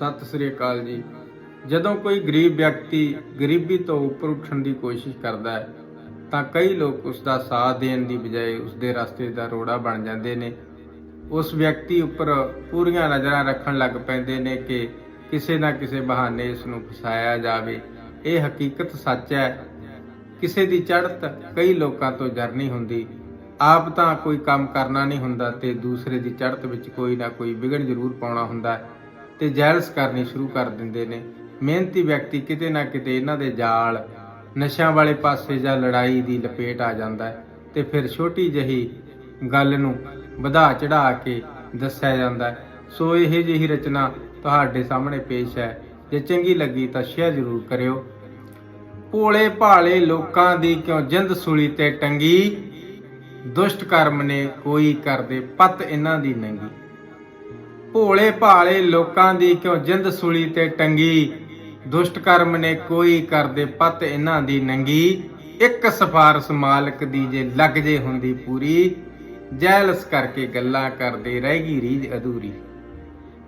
ਸਤਿ ਸ੍ਰੀ ਅਕਾਲ ਜੀ। ਜਦੋਂ ਕੋਈ ਗਰੀਬ ਵਿਅਕਤੀ ਗਰੀਬੀ ਤੋਂ ਉੱਪਰ ਉੱਠਣ ਦੀ ਕੋਸ਼ਿਸ਼ ਕਰਦਾ ਹੈ, ਤਾਂ ਕਈ ਲੋਕ ਉਸ ਦਾ ਸਾਥ ਦੇਣ ਦੀ ਬਜਾਏ ਉਸ ਦੇ ਰਸਤੇ ਦਾ ਰੋੜਾ ਬਣ ਜਾਂਦੇ ਨੇ। ਉਸ ਵਿਅਕਤੀ ਉੱਪਰ ਪੂਰੀਆਂ ਨਜ਼ਰਾਂ ਰੱਖਣ ਲੱਗ ਪੈਂਦੇ ਨੇ ਕਿ ਕਿਸੇ ਨਾ ਕਿਸੇ ਬਹਾਨੇ ਇਸ ਨੂੰ ਫਸਾਇਆ ਜਾਵੇ। ਇਹ ਹਕੀਕਤ ਸੱਚ ਹੈ। ਕਿਸੇ ਦੀ ਚੜ੍ਹਤ ਕਈ ਲੋਕਾਂ ਤੋਂ ਜਰਨੀ ਹੁੰਦੀ। ਆਪ ਤਾਂ ਕੋਈ ਕੰਮ ਕਰਨਾ ਨਹੀਂ ਹੁੰਦਾ ਤੇ ਦੂਸਰੇ ਦੀ ਚੜ੍ਹਤ ਵਿੱਚ ਕੋਈ ਨਾ ਕੋਈ ਵਿਗੜ ਜ਼ਰੂਰ ਪਾਉਣਾ ਹੁੰਦਾ ਹੈ। ਤੇ ਜੈਲਸ ਕਰਨੀ ਸ਼ੁਰੂ ਕਰ ਦਿੰਦੇ ਨੇ। ਮਿਹਨਤੀ ਵਿਅਕਤੀ ਕਿਤੇ ਨਾ ਕਿਤੇ ਇਹਨਾਂ ਦੇ ਜਾਲ, ਨਸ਼ਿਆਂ ਵਾਲੇ ਪਾਸੇ ਜਾਂ ਲੜਾਈ ਦੀ ਲਪੇਟ ਆ ਜਾਂਦਾ ਹੈ ਤੇ ਫਿਰ ਛੋਟੀ ਜਹੀ ਗੱਲ ਨੂੰ ਵਧਾ ਚੜਾ ਕੇ ਦੱਸਿਆ ਜਾਂਦਾ ਹੈ। ਸੋ ਇਹ ਜਿਹੀ ਰਚਨਾ ਤੁਹਾਡੇ ਸਾਹਮਣੇ ਪੇਸ਼ ਹੈ। ਜੇ ਚੰਗੀ ਲੱਗੀ ਤਾਂ ਸ਼ੇਅਰ ਜ਼ਰੂਰ ਕਰਿਓ। ਭੋਲੇ ਭਾਲੇ ਲੋਕਾਂ ਦੀ ਕਿਉਂ ਜਿੰਦ ਸੁਲੀ ਤੇ ਟੰਗੀ? ਦੁਸ਼ਟ ਕਰਮ ਨੇ ਕੋਈ ਕਰਦੇ ਪਤ ਇਹਨਾਂ ਦੀ ਨੰਗੀ। ਭੋਲੇ ਭਾਲੇ ਲੋਕਾਂ ਦੀ ਕਿਉਂ ਜਿੰਦ ਸੁਲੀ ਤੇ ਟੰਗੀ? ਦੁਸ਼ਟ ਕਰਮ ਨੇ ਕੋਈ ਕਰਦੇ ਪਤ ਇਹਨਾਂ ਦੀ ਨੰਗੀ। ਇੱਕ ਸਫਾਰਸ ਮਾਲਕ ਦੀ ਜੇ ਲੱਗ ਜੇ ਹੁੰਦੀ ਪੂਰੀ। ਜੈਲਸ ਕਰਕੇ ਗੱਲਾਂ ਕਰਦੇ ਰਹਿ ਗਈ ਰੀਜ ਅਧੂਰੀ।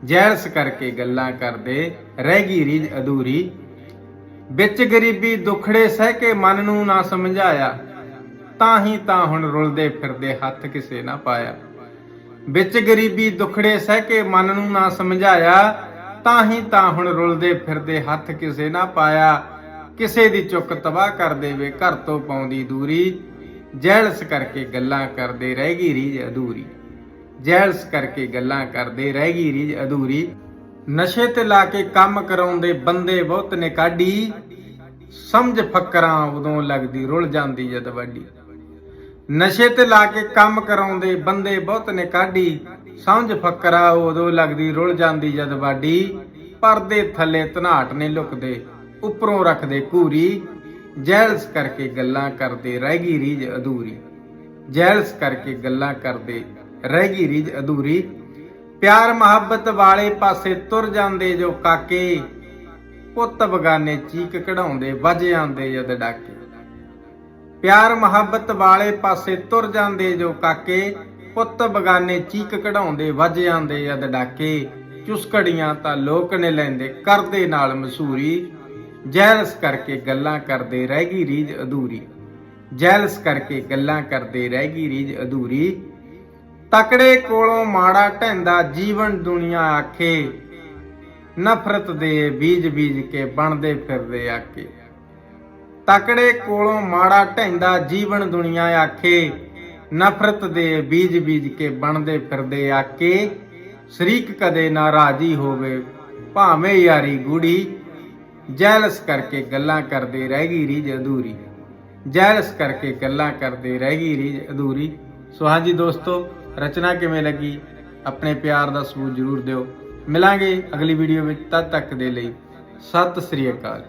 ਜੈਲਸ ਕਰਕੇ ਗੱਲਾਂ ਕਰਦੇ ਰਹਿ ਗਈ ਰੀਝ ਅਧੂਰੀ। ਵਿੱਚ ਗਰੀਬੀ ਦੁਖੜੇ ਸਹਿ ਕੇ ਮਨ ਨੂੰ ਨਾ ਸਮਝਾਇਆ। ਤਾਂ ਹੀ ਤਾਂ ਹੁਣ ਰੁਲਦੇ ਫਿਰਦੇ ਹੱਥ ਕਿਸੇ ਨਾ ਪਾਇਆ। ਵਿੱਚ ਗਰੀਬੀ ਦੁਖੜੇ ਸਹਿ ਕੇ ਮਨ ਨੂੰ ਨਾ ਸਮਝਾਇਆ, ਤਾਂ ਹੀ ਤਾਂ ਹੁਣ ਰੁਲਦੇ ਫਿਰਦੇ ਹੱਥ ਕਿਸੇ ਨਾ ਪਾਇਆ। ਕਿਸੇ ਦੀ ਚੁੱਕ ਤਬਾਹ ਕਰ ਦੇਵੇ, ਘਰ ਤੋਂ ਪਾਉਂਦੀ ਦੂਰੀ। ਜੈਲਸ ਕਰਕੇ ਗੱਲਾਂ ਕਰਦੇ ਰਹਿ ਗਈ ਰੀਜ ਅਧੂਰੀ। ਜੈਲਸ ਕਰਕੇ ਗੱਲਾਂ ਕਰਦੇ ਰਹਿ ਗਈ ਰੀਜ ਅਧੂਰੀ। ਨਸ਼ੇ ਤੇ ਲਾ ਕੇ ਕੰਮ ਕਰਾਉਂਦੇ ਬੰਦੇ ਬਹੁਤ ਨੇ ਕਾਢੀ। ਸਮਝ ਫੱਕਰਾਂ ਉਦੋਂ ਲੱਗਦੀ, ਰੁਲ ਜਾਂਦੀ ਜਦ ਵੱਡੀ ਨਸ਼ੇ ਤੇ ਲਾ ਕੇ ਕੰਮ ਕਰਾਉਂਦੇ ਬੰਦੇ ਬਹੁਤ ਨੇ ਕਾਢੀ। ਸਮਝ ਫਕਰਾ, ਉਦੋਂ ਲੱਗਦੀ ਰੁੱਲ ਜਾਂਦੀ ਜਦ ਵਾਡੀ ਪਰਦੇ ਥੱਲੇ ਧਨਾਟ ਨੇ ਲੁਕਦੇ, ਉੱਪਰੋਂ ਰੱਖਦੇ ਘੂਰੀ। ਜੈਲਸ ਕਰਕੇ ਗੱਲਾਂ ਕਰਦੇ ਰਹਿ ਗਈ ਰੀਜ ਅਧੂਰੀ। ਜੈਲਸ ਕਰਕੇ ਗੱਲਾਂ ਕਰਦੇ ਰਹਿ ਗਈ ਰੀਜ ਅਧੂਰੀ। ਪਿਆਰ ਮੁਹੱਬਤ ਵਾਲੇ ਪਾਸੇ ਤੁਰ ਜਾਂਦੇ ਜੋ ਕਾਕੇ। ਪੁੱਤ ਬਗਾਨੇ ਚੀਕ ਕਢਾਉਂਦੇ, ਵੱਜ ਜਾਂਦੇ ਜਦ ਡਾਕੇ। ਪਿਆਰ ਮੁਹੱਬਤ ਵਾਲੇ ਪਾਸੇ ਤੁਰ ਜਾਂਦੇ ਜੋ ਕਾਕੇ, ਪੁੱਤ ਬਗਾਨੇ ਚੀਕ ਕਢਾਉਂਦੇ, ਵੱਜ ਜਾਂਦੇ ਜਦ ਡਾਕੇ। ਚੁਸਕੜੀਆਂ ਤਾਂ ਲੋਕ ਨੇ ਲੈਂਦੇ, ਕਰਦੇ ਨਾਲ ਮਸੂਰੀ। ਜੈਲਸ ਕਰਕੇ ਗੱਲਾਂ ਕਰਦੇ, ਰਹਿ ਗਈ ਰੀਝ ਅਧੂਰੀ। ਜੈਲਸ ਕਰਕੇ ਗੱਲਾਂ ਕਰਦੇ, ਰਹਿ ਗਈ ਰੀਝ ਅਧੂਰੀ। ਤਕੜੇ ਕੋਲੋਂ ਮਾੜਾ ਢੈਂਦਾ ਜੀਵਨ ਦੁਨੀਆ ਆਖੇ। ਨਫ਼ਰਤ ਦੇ ਬੀਜ ਬੀਜ ਕੇ ਬਣਦੇ ਫਿਰਦੇ ਆਕੇ ਤਕੜੇ ਕੋਲੋਂ ਮਾੜਾ ਢੈਂਦਾ ਜੀਵਨ ਦੁਨੀਆ ਆਖੇ। ਨਫ਼ਰਤ ਦੇ ਬੀਜ ਬੀਜ ਕੇ ਬਣਦੇ ਫਿਰਦੇ ਆਕੇ ਸ਼ਰੀਕ ਕਦੇ ਨਾ ਰਾਜੀ ਹੋਵੇ, ਭਾਵੇਂ ਯਾਰੀ ਗੂੜੀ ਜੈਲਸ ਕਰਕੇ ਗੱਲਾਂ ਕਰਦੇ ਰਹਿ ਗਈ ਰੀਝ ਅਧੂਰੀ। ਜੈਲਸ ਕਰਕੇ ਗੱਲਾਂ ਕਰਦੇ ਰਹਿ ਗਈ ਰੀਝ ਅਧੂਰੀ। ਸੋ ਹਾਂਜੀ ਦੋਸਤੋ, ਰਚਨਾ ਕਿਵੇਂ ਲੱਗੀ? ਆਪਣੇ ਪਿਆਰ ਦਾ ਸਬੂਤ ਜ਼ਰੂਰ ਦਿਓ। ਮਿਲਾਂਗੇ ਅਗਲੀ ਵੀਡੀਓ ਵਿੱਚ ਤਦ ਤੱਕ ਦੇ ਲਈ। ਸਤਿ ਸ੍ਰੀ ਅਕਾਲ।